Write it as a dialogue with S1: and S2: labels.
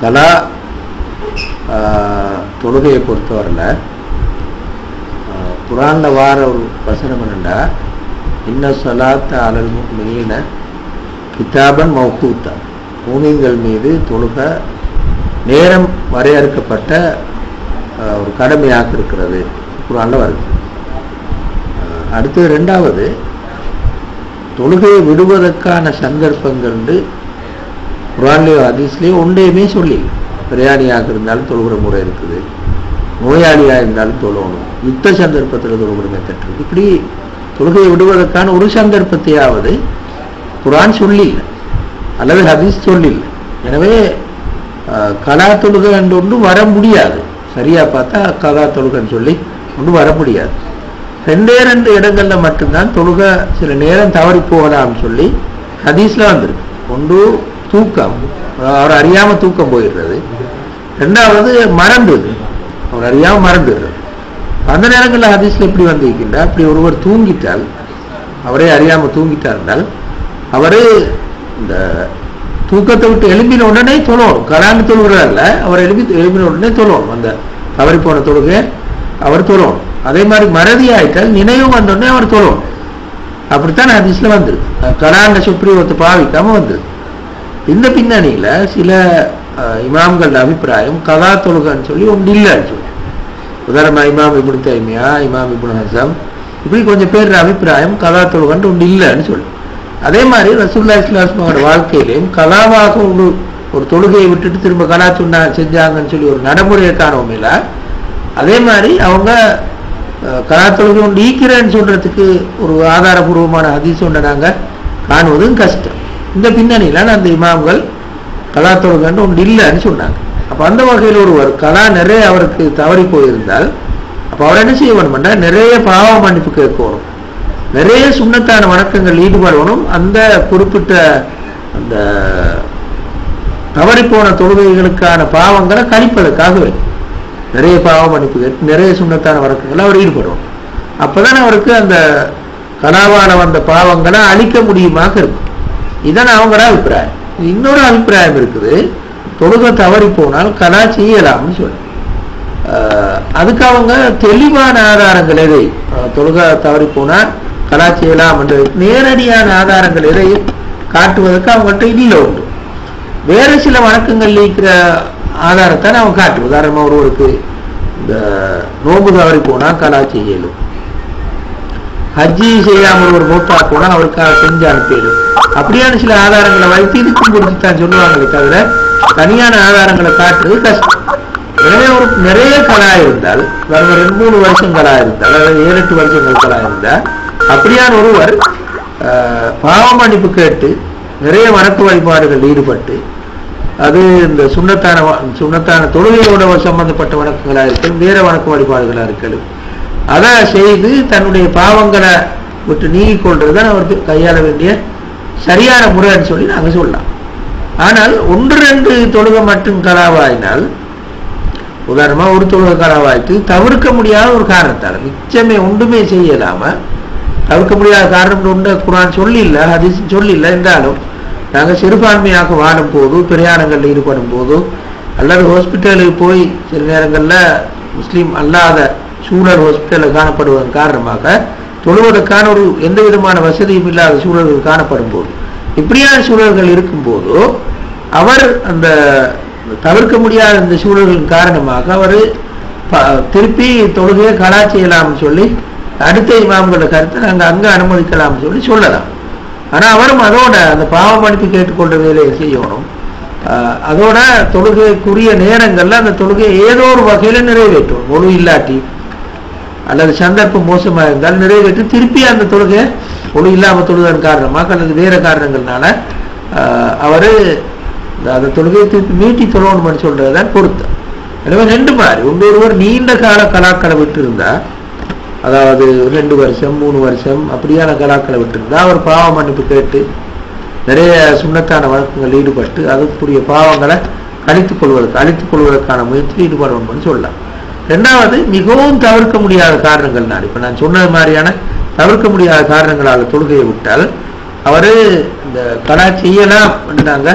S1: கலா தொழுகையை பொறுத்தவரையில் குரானில் வார ஒரு வசனம் என்னென்னா இன்ன சலாத்த அலல் மீன கிதாபன் மௌகூத்தா. பூமிங்கள் மீது தொழுக நேரம் வரையறுக்கப்பட்ட ஒரு கடமையாக இருக்கிறது. குரானில் வருது அடுத்து ரெண்டாவது தொழுகையை விடுவதற்கான சந்தர்ப்பங்கள் குரான்லேயோ ஹதீஸ்லேயோ ஒன்றையுமே சொல்லி பிரயாணியாக இருந்தாலும் தொழுகிற முறை இருக்குது. நோயாளியாக இருந்தாலும் தொழணும். யுத்த சந்தர்ப்பத்தில் தொழுகிற மெத்தட் இப்படி தொழுகையை விடுவதற்கான ஒரு சந்தர்ப்பத்தையாவது குரான் சொல்லில்லை. அல்லது ஹதீஸ் சொல்லில்லை. எனவே கலா தொழுகை என்று ஒன்று வர முடியாது. சரியா பார்த்தா கலா தொழுகைன்னு சொல்லி ஒன்று வர முடியாது. ரெண்டே ரெண்டு இடங்கள்ல மட்டும்தான் தொழுக சில நேரம் தவறி போகலாம்னு சொல்லி ஹதீஸ்லாம் வந்திருக்கு. ஒன்று தூக்கம். அவர் அறியாம தூக்கம் போயிடுறது. ரெண்டாவது மறந்துது அவர் அறியாம மறந்துடுறது. அந்த நேரங்களில் ஹதீஸ்ல எப்படி வந்திருக்கின்றா அப்படி ஒருவர் தூங்கிட்டால் அவரே அறியாம இருந்தால் அவரு இந்த தூக்கத்தை விட்டு எழும்பின உடனே தொழுவோம் கலாண்டு தொழுகிறல்ல அவர் எழுப்பி எழுப்பின உடனே தொழுவோம் அந்த தவறி போன தொழுகை அவர் தொழுவோம் அதே மாதிரி மறதி ஆயிட்டால் நினைவு வந்தோடனே அவர் தொழுவோம் அப்படித்தான் ஹதீஸ்ல வந்துருக்கு. கலாண்ட சுப்ரீவத்தை பாவிக்காம வந்தது இந்த பின்னணியில சில இமாம்களோட அபிப்பிராயம் கதா தொழுகைன்னு சொல்லி ஒன்று இல்லைன்னு சொல்லி. உதாரணமா இமாம் இபுன் தைமியா இமாம் இபுன் ஹசம் இப்படி கொஞ்சம் பேர் அபிப்பிராயம் கதா தொழுகைன்னு ஒன்று இல்லைன்னு சொல்லி. அதே மாதிரி ரசூல்லா இஸ்லாஸ்மாவோட வாழ்க்கையிலையும் கலாவாக ஒரு ஒரு தொழுகையை விட்டுட்டு திரும்ப கலா சொன்னா செஞ்சாங்கன்னு சொல்லி ஒரு நடைமுறையை காணவும் இல்லை அதே மாதிரி அவங்க அஹ், கலா தொழுகை ஒன்று ஈக்கிறேன்னு சொல்றதுக்கு ஒரு ஆதாரபூர்வமான அதிசம் ஒன்றை நாங்க காணுவதும் கஷ்டம். இந்த பின்னணியில அந்த இமாம்கள் கலா தொழுகைன்னு ஒன்று இல்லைன்னு சொன்னாங்க. அப்போ அந்த வகையில் ஒருவர் கலா நிறைய அவருக்கு தவறி போயிருந்தால் அப்போ அவர் என்ன செய்ய வேணும்னா நிறைய பாவ மன்னிப்பு கேட்கணும். நிறைய சுண்ணத்தான வணக்கங்கள் ஈடுபடணும். அந்த குறிப்பிட்ட அந்த தவறிப்போன தொழுகைகளுக்கான பாவங்களை கழிப்பதற்காகவே நிறைய பாவ மன்னிப்பு கேட்டு நிறைய சுண்ணத்தான வணக்கங்களை அவர் ஈடுபடுவோம் அப்போதான் அவருக்கு அந்த கலாவால வந்த பாவங்களை அழிக்க முடியுமாக இருக்கும். இதான் அவங்களோட அபிப்பிராயம். இன்னொரு அபிப்பிராயம் இருக்குது. தொழுகை தவறி போனால் கலா செய்யலாம்னு சொல்லி. ஆஹ் அதுக்கு அவங்க தெளிவான ஆதாரங்கள் எதை? தொழுக தவறி போனால் கலா செய்யலாம் என்ற நேரடியான ஆதாரங்கள் எதை? காட்டுவதற்கு அவங்கள்ட்ட இல்லை உண்டு. வேறு சில வழக்கங்கள் இருக்கிற ஆதாரத்தை அவங்க காட்டு உதாரணமாக ஒருவருக்கு இந்த நோம்பு தவறி போனால் கலா செய்யலும். ஹஜ்ஜி செய்யாமல் ஒரு மூத்தா கூட அவருக்காக செஞ்சு அனுப்பிடும் அப்படியான சில ஆதாரங்களை வைத்து இதுக்கும் குறித்து தான் சொல்லுவாங்களே தவிர தனியான ஆதாரங்களை காட்டுறது கஷ்டம். எனவே ஒரு நிறைய கலா இருந்தால் வரும் ரெண்டு மூணு வருஷம் கலா இருந்தால் அதாவது ஏழு எட்டு வருஷங்கள் கலா இருந்தால் அப்படியான ஒருவர் ஆஹ், பாவ மன்னிப்பு கேட்டு நிறைய வணக்க வழிபாடுகள் ஈடுபட்டு அது இந்த சுண்ணத்தான சுண்ணத்தான தொழுகையோட சம்பந்தப்பட்ட வணக்கங்களா இருக்கலும் வேற வணக்க வழிபாடுகளா இருக்கலும் அதை செய்து தன்னுடைய பாவங்களை விட்டு நீக்கிக் கொள்றதுதான் அவருக்கு கையாள வேண்டிய சரியான முறைன்னு சொல்லி நாங்கள் சொல்லலாம். ஆனால் ஒன்று ரெண்டு தொழுக மட்டும் கலாவாயினால் உதாரணமாக ஒரு தொழுக கலாவாய்த்து தவிர்க்க முடியாத ஒரு காரணத்தால் மிச்சமே ஒன்றுமே செய்யலாம தவிர்க்க முடியாத காரணம் ஒன்று குரான் சொல்லில்ல அது சொல்லில்ல என்றாலும் நாங்கள் சிறுபான்மையாக வாடும் போது பிரயாணங்களில் ஈடுபடும் போது அல்லது ஹாஸ்பிட்டலுக்கு போய் சில நேரங்களில் முஸ்லீம் அல்லாத சூழல் ஹாஸ்பிட்டலில் காணப்படுவதன் காரணமாக தொழுவதற்கான ஒரு எந்த விதமான வசதியும் இல்லாத சூழல்கள் காணப்படும் போது இப்படியான சூழல்கள் இருக்கும்போது அவர் அந்த தவிர்க்க முடியாத இந்த சூழல்களின் காரணமாக அவர் திருப்பி தொழுகையை கலா செய்யலாம்னு சொல்லி அடுத்த இமாம்களோட கருத்தை நாங்க அங்கே அனுமதிக்கலாம்னு சொல்லி சொல்லலாம். ஆனால் அவரும் அதோட அந்த பாவ மன்னிப்பு கேட்டுக்கொண்ட வேலையை செய்யணும். அதோட தொழுகைக்குரிய நேரங்களில் அந்த தொழுகையை ஏதோ ஒரு வகையில் நிறைவேற்றும் ஒழு இல்லாட்டி அல்லது சந்தர்ப்பம் மோசமா இருந்தால் நிறைவேற்றி. திருப்பி அந்த தொழுகை ஒளி இல்லாம தொழுதன் காரணமாக அல்லது வேற காரணங்கள்னால அவர் இந்த- அந்த தொழுகையை திருப்பி மீட்டி தொழணும்னு சொல்றதுதான் பொருத்தம். எனவே ரெண்டு மாதிரி. ஒன்று ஒருவர் நீண்ட கால கலாக்களை விட்டு இருந்தா அதாவது ரெண்டு வருஷம் மூணு வருஷம் அப்படியான கலாக்களை விட்டு இருந்தா அவர் பாவ மன்னிப்பு கேட்டு நிறைய சுண்ணத்தான வழக்கங்கள் ஈடுபட்டு அதுக்குரிய பாவங்களை அழித்துக் கொள்வதற்கு அழித்துக் கொள்வதற்கான முயற்சியில் ஈடுபடணும்னு சொல்லலாம். ரெண்டாவது மிகவும் தவிர்க்க முடியாத காரணங்கள் நான் இப்ப நான் சொன்னது மாதிரியான தவிர்க்க முடியாத காரணங்களால் தொழுகையை விட்டால் அவரு இந்த கடா செய்யலாம் நாங்க